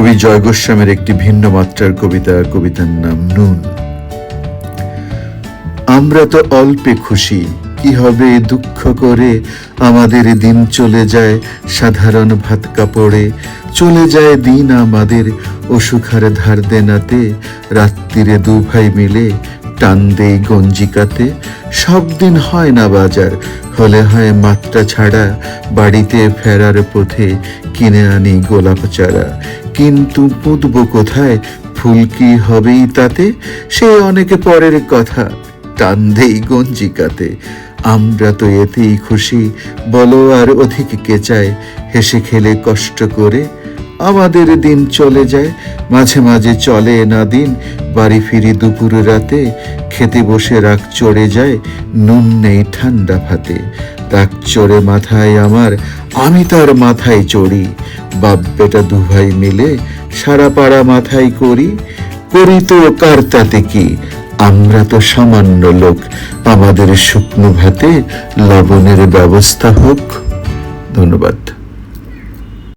কবি জয় গোস্বামীর একটি ভিন্ন মাত্রার কবিতা, কবিতার নাম নুন। আমরা তো অল্পে খুশি, কি হবে দুঃখ করে? আমাদের দিন চলে যায় সাধারণ ভাত কাপড়ে, চলে যায় দিন আমাদের অসুখার ধার দেনাতে, রাত্রিরে দু ভাই মিলে টান দেই গঞ্জিকাতে, সব দিন হয় না বাজার। হলে হয় মাত্রা ছাড়া, বাড়িতে ফেরার পথে কিনে আনি গোলাপ চারা। কিন্তু পুঁতব কোথায়? ফুল কি হবেই তাতে? সে অনেকে পরের কথা টান দেই গঞ্জিকাতে। আমরা তো এতেই খুশি, বলো আর অধিক কে চায়? হেসে খেলে কষ্ট করে, আমাদের দিন চলে যায়। মাঝে মাঝে চলে না দিন, বাড়ি ফিরি দুপুর রাতে, খেতে বসে রাগ চড়ে যায়, নুন নেই ঠান্ডা ভাতে। রাগ চড়ে মাথায় আমার, আমি তার মাথায় চড়ি। বাপ বেটা দুভাই মিলে সারা পাড়া মাথায় করি। করি তো কার তাতে কি? আমরা তো সামান্য লোক। আমাদের শুকনো ভাতে লবণের ব্যবস্থা হোক। ধন্যবাদ।